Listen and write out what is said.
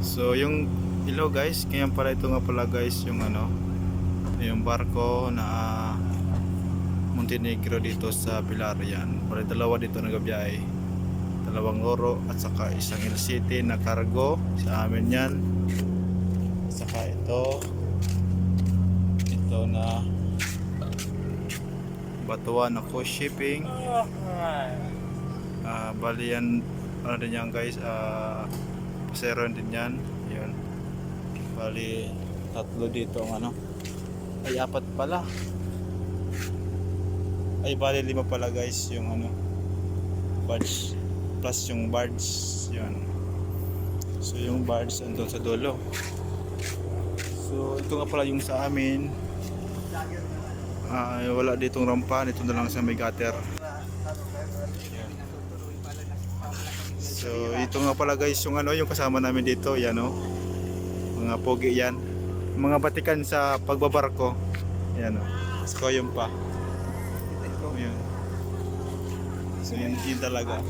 So yung hello guys, kaya pala ito nga pala guys yung ano yung barko na Montenegro dito sa Pilar yan. Pala dalawa dito nagabiyahe. Dalawang loro at saka isang LCT na cargo sa amin yan. Saka ito ito na Batuan na cruise shipping. Ah, bali yan ano din yan guys, ah pasero din yan. Yun. Bali tatlo dito ang ano. Ay apat pala. Ay bali lima pala guys yung ano barge plus yung barge yun. So yung barge andun sa dulo. So ito nga pala yung sa amin. Ah, wala ditong rampa, ito na lang sa may gutter. So ito nga pala guys yung ano yung kasama namin dito, yan oh. Mga pogi yan. Mga batikan sa pagbabarko. Yan oh. So yun pa. Yun. So yun, yun talaga.